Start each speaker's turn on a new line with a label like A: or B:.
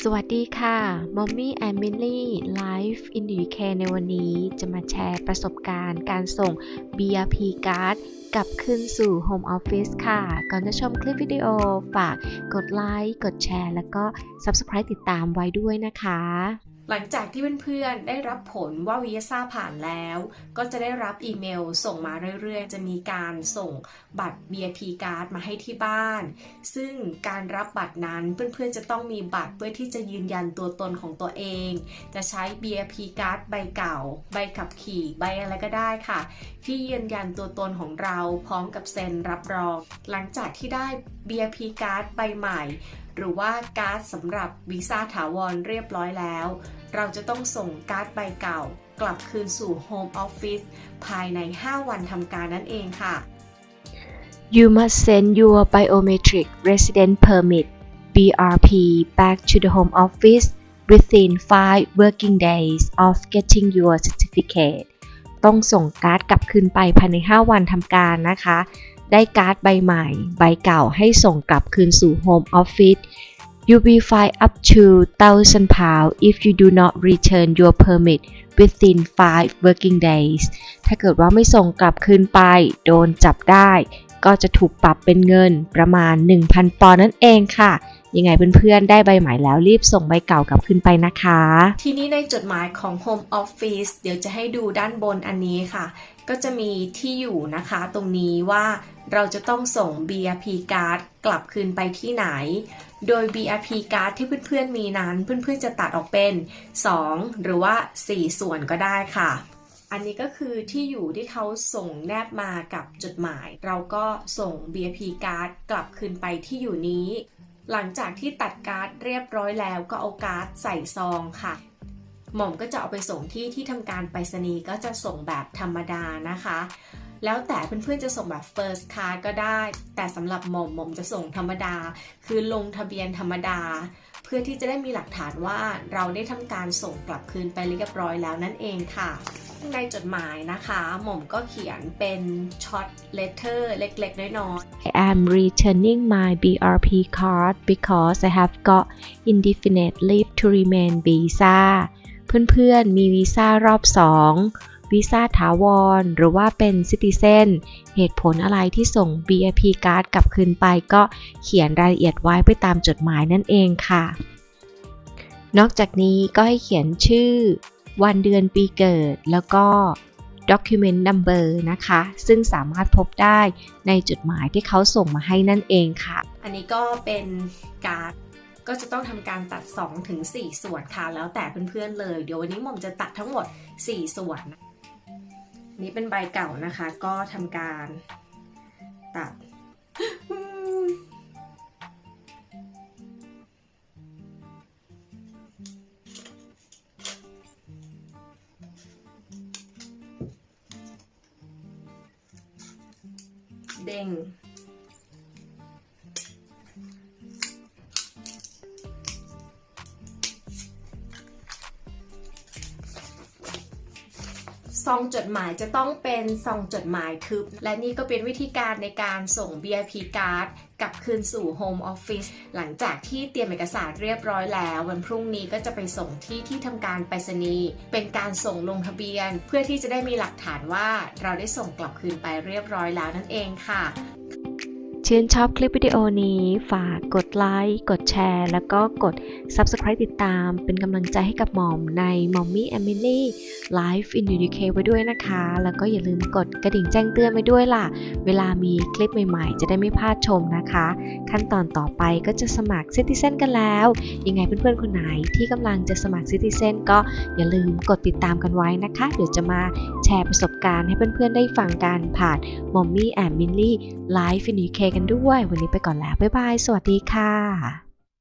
A: สวัสดีค่ะมอมมี่แอนมิลี่ไลฟ์อินดีแคในวันนี้จะมาแชร์ประสบการณ์การส่ง BRP Card กลับคืนสู่ Home Office ค่ะ ก่อนจะชมคลิปวิดีโอ ฝากกดไลค์ กดแชร์ แล้วก็ Subscribe ติดตามไว้ด้วยนะคะ
B: หลังจากที่เพื่อนๆ ได้รับผลว่าวีซ่าผ่านแล้ว ก็จะได้รับอีเมลส่งมาเรื่อยๆ จะมีการส่งบัตร BIP card มาให้ที่บ้าน ซึ่งการรับบัตรนั้นเพื่อนๆ จะต้องมีบัตรเพื่อที่จะยืนยันตัวตนของตัวเอง จะใช้ BIP card ใบเก่า ใบขับขี่ใบอะไรก็ได้ค่ะ ที่ยืนยันตัวตนของเราพร้อมกับเซ็นรับรอง หลังจากที่ได้ BIP card ใบใหม่หรือว่าการ์ดสำหรับวีซ่าถาวรเรียบร้อยแล้ว เราจะต้องส่งการ์ดใบเก่า กลับคืนสู่ Home Office ภายใน 5 วันทำการนั่นเองค่ะ
A: You must send your biometric resident permit BRP back to the Home Office within 5 working days of getting your certificate ต้องส่งการ์ดกลับคืนไปภายใน 5 วันทำการนะคะ ได้การ์ดใบใหม่ ใบเก่าให้ส่งกลับคืนสู่ Home Office You'll be fined up to 1,000 pounds if you do not return your permit within 5 working days ถ้าเกิดว่าไม่ส่งกลับคืนไป โดนจับได้ ก็จะถูกปรับเป็นเงินประมาณ 1,000 ปอนด์นั่นเองค่ะ ยังไงเพื่อนๆ ได้ใบใหม่แล้วรีบส่งใบเก่ากลับคืนไปนะคะ
B: ทีนี้ในจดหมายของ Home Office เดี๋ยวจะให้ดูด้านบนอันนี้ค่ะ ก็จะมีที่อยู่นะคะตรงนี้ว่าเราจะต้องส่ง BRP card กลับคืนไปที่ไหน โดย BRP card ที่เพื่อนๆมีนั้น เพื่อนๆจะตัดออกเป็น 2 หรือว่า 4 ส่วนก็ได้ค่ะ อันนี้ก็คือที่อยู่ที่เขาส่งแนบมากับจดหมาย เราก็ส่ง BRP card กลับคืนไปที่อยู่นี้ หลังจากที่ตัดการ์ดเรียบร้อยแล้วก็เอาการ์ดใส่ซองค่ะ หม่อมก็จะเอาไปส่งที่ที่ทำการไปรษณีย์ก็จะส่งแบบธรรมดานะคะ แล้วแต่เพื่อนๆจะส่งแบบ first card ก็ได้ แต่สำหรับหม่อมหม่อมจะส่งธรรมดา คือลงทะเบียนธรรมดา เพื่อที่จะได้มีหลักฐานว่าเราได้ทำการส่งกลับคืนไปเรียบร้อยแล้วนั่นเองค่ะ ในจดหมายนะคะ หม่อมก็เขียนเป็นช็อตเลเตอร์เล็กๆ น้อยๆ
A: I am returning my BRP card because I have got indefinite leave to remain visa เพื่อนๆ มีวีซ่ารอบ2วีซ่าถาวร หรือว่าเป็น Citizen เหตุผลอะไรที่ส่ง BRP card กลับคืนไปก็เขียนรายละเอียดไว้ไปตามจดหมายนั่นเองค่ะ นอกจากนี้ก็ให้เขียนชื่อ วันเดือนปีเกิด แล้วก็ document number นะคะ ซึ่งสามารถพบได้ในจดหมายที่เขาส่งมาให้นั่นเองค่ะ
B: อันนี้ก็เป็นการก็จะต้องทำการตัด2ถึง4ส่วนค่ะ แล้วแต่เพื่อนๆเลย เดี๋ยววันนี้หม่อมจะตัดทั้งหมด 4 ส่วน นี่เป็นใบเก่านะคะ ก็ทำการตัด เซองจดหมายจะต้องเป็นซองจดหมายทึบ และนี่ก็เป็นวิธีการในการส่ง VIP card กลับคืนสู่ Home Office หลังจากที่เตรียมเอกสารเรียบร้อยแล้ว วันพรุ่งนี้ก็จะไปส่งที่ที่ทำการไปรษณีย์เป็นการส่งลงทะเบียน เพื่อที่จะได้มีหลักฐานว่าเราได้ส่งกลับคืนไปเรียบร้อยแล้วนั่นเองค่ะ
A: ชื่นชอบคลิปวิดีโอนี้ ฝากกดไลค์ กดแชร์ แล้วก็กด Subscribe ติดตาม เป็นกำลังใจให้กับหมอมใน Mommy Emily Life in UK ไว้ด้วยนะคะ แล้วก็อย่าลืมกดกระดิ่งแจ้งเตือนไว้ด้วยล่ะ เวลามีคลิปใหม่ๆ จะได้ไม่พลาดชมนะคะ ขั้นตอนต่อไปก็จะสมัคร Citizen กันแล้ว ยังไงเพื่อนๆคนไหนที่กำลังจะสมัคร Citizen ก็อย่าลืมกดติดตามกันไว้นะคะ เดี๋ยวจะมาแชร์ประสบการณ์ให้เพื่อนๆได้ฟังกันผ่าน Mommy and Millie Live in UK กันด้วย วันนี้ไปก่อนแล้ว บ๊ายบาย สวัสดีค่ะ